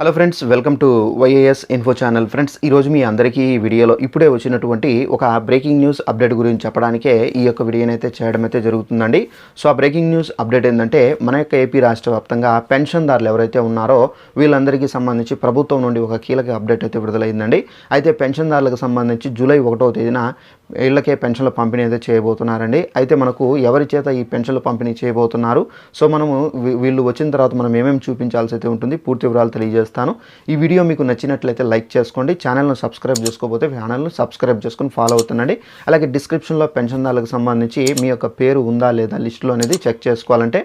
Hello friends welcome to YAS info channel friends ఈరోజు మీ అందరికీ ఈ వీడియోలో ఇప్పుడే వచ్చినటువంటి ఒక బ్రేకింగ్ న్యూస్ అప్డేట్ గురించి చెప్పడానికే ఈ యొక్క వీడియోని అయితే చేయడం అయితే జరుగుతుందండి. సో ఆ బ్రేకింగ్ న్యూస్ అప్డేట్ ఏంటంటే మన యొక్క ఏపీ రాష్ట్ర వ్యాప్తంగా పెన్షన్దారులు ఎవరైతే ఉన్నారో వీళ్ళందరికీ సంబంధించి ప్రభుత్వం నుండి ఒక కీలక అప్డేట్ అయితే విడుదలైందండి. అయితే పెన్షన్దారులకు సంబంధించి జూలై ఒకటో తేదీన ఇళ్ళకే పెన్షన్ల పంపిణీ అయితే చేయబోతున్నారండి. అయితే మనకు ఎవరి చేత ఈ పెన్షన్ల పంపిణీ చేయబోతున్నారు? సో మనము వీళ్ళు వచ్చిన తర్వాత మనం ఏమేమి చూపించాల్సి అయితే ఉంటుంది పూర్తి వివరాలు తెలియజేస్తాను. ఈ వీడియో మీకు నచ్చినట్లయితే లైక్ చేసుకోండి. ఛానల్ను సబ్స్క్రైబ్ చేసుకోకపోతే ఛానల్ను సబ్స్క్రైబ్ చేసుకొని ఫాలో అవుతుండండి. అలాగే డిస్క్రిప్షన్లో పెన్షన్దారులకు సంబంధించి మీ యొక్క పేరు ఉందా లేదా లిస్టులో అనేది చెక్ చేసుకోవాలంటే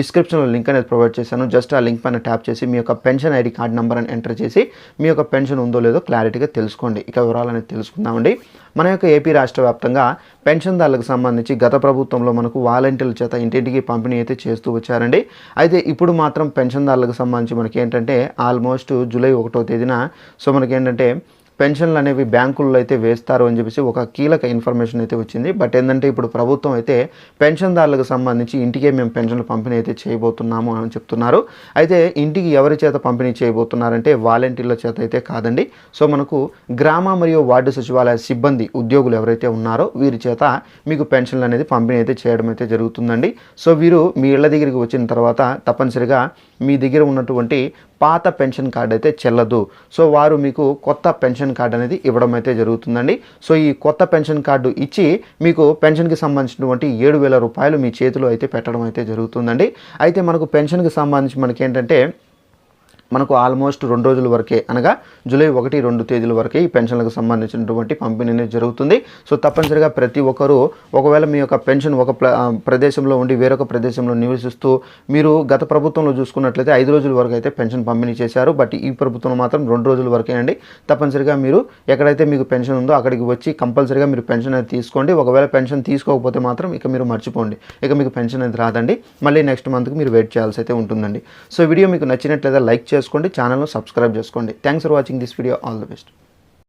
డిస్క్రిప్షన్లో లింక్ అనేది ప్రొవైడ్ చేశాను. జస్ట్ ఆ లింక్ పైన ట్యాప్ చేసి మీ యొక్క పెన్షన్ ఐడి కార్డ్ నెంబర్ అని ఎంటర్ చేసి మీ యొక్క పెన్షన్ ఉందో లేదో క్లారిటీగా తెలుసుకోండి. ఇక వివరాలు అనేది తెలుసుకుందామండి. మన యొక్క ఏపీ రాష్ట్ర వ్యాప్తంగా పెన్షన్దారులకు సంబంధించి గత ప్రభుత్వంలో మనకు వాలంటీర్ల చేత ఇంటింటికి పంపిణీ అయితే చేస్తూ వచ్చారండి. అయితే ఇప్పుడు మాత్రం పెన్షన్దారులకు సంబంధించి మనకి ఏంటంటే ఆల్మోస్ట్ జూలై ఒకటో తేదీన సో మనకి ఏంటంటే పెన్షన్లు అనేవి బ్యాంకుల్లో అయితే వేస్తారు అని చెప్పేసి ఒక కీలక ఇన్ఫర్మేషన్ అయితే వచ్చింది. బట్ ఏంటంటే ఇప్పుడు ప్రభుత్వం అయితే పెన్షన్దారులకు సంబంధించి ఇంటికే మేము పెన్షన్లు పంపిణీ అయితే చేయబోతున్నాము అని చెప్తున్నారు. అయితే ఇంటికి ఎవరి చేత పంపిణీ చేయబోతున్నారంటే వాలంటీర్ల చేత అయితే కాదండి. సో మనకు గ్రామ మరియు వార్డు సచివాలయ సిబ్బంది ఉద్యోగులు ఎవరైతే ఉన్నారో వీరి చేత మీకు పెన్షన్లు అనేది పంపిణీ అయితే చేయడం అయితే జరుగుతుందండి. సో వీరు మీ ఇళ్ళ దగ్గరికి వచ్చిన తర్వాత తప్పనిసరిగా మీ దగ్గర ఉన్నటువంటి పాత పెన్షన్ కార్డు అయితే చెల్లదు. సో వారు మీకు కొత్త పెన్షన్ కార్డు అనేది ఇవ్వడం అయితే జరుగుతుందండి. సో ఈ కొత్త పెన్షన్ కార్డు ఇచ్చి మీకు పెన్షన్కి సంబంధించినటువంటి ఏడు వేల రూపాయలు మీ చేతిలో అయితే పెట్టడం అయితే జరుగుతుందండి. అయితే మనకు పెన్షన్కి సంబంధించి మనకి ఏంటంటే మనకు ఆల్మోస్ట్ రెండు రోజుల వరకే అనగా జూలై ఒకటి రెండు తేదీల వరకే ఈ పెన్షన్లకు సంబంధించినటువంటి పంపిణీ అనేది జరుగుతుంది. సో తప్పనిసరిగా ప్రతి ఒక్కరూ ఒకవేళ మీ యొక్క పెన్షన్ ఒక ప్రదేశంలో ఉండి వేరొక ప్రదేశంలో నివసిస్తూ మీరు గత ప్రభుత్వంలో చూసుకున్నట్లయితే ఐదు రోజుల వరకు అయితే పెన్షన్ పంపిణీ చేశారు. బట్ ఈ ప్రభుత్వం మాత్రం రెండు రోజుల వరకే అండి తప్పనిసరిగా మీరు ఎక్కడైతే మీకు పెన్షన్ ఉందో అక్కడికి వచ్చి కంపల్సరిగా మీరు పెన్షన్ అనేది తీసుకోండి. ఒకవేళ పెన్షన్ తీసుకోకపోతే మాత్రం ఇక మీరు మర్చిపోండి. ఇక మీకు పెన్షన్ అనేది రాదండి. మళ్ళీ నెక్స్ట్ మంత్కి మీరు వెయిట్ చేయాల్సి అయితే ఉంటుందండి. సో వీడియో మీకు నచ్చినట్లయితే లైక్ చేయండి. చేసుకోండి ఛానల్ను సబ్స్క్రైబ్ చేసుకోండి. Thanks for watching this video all the best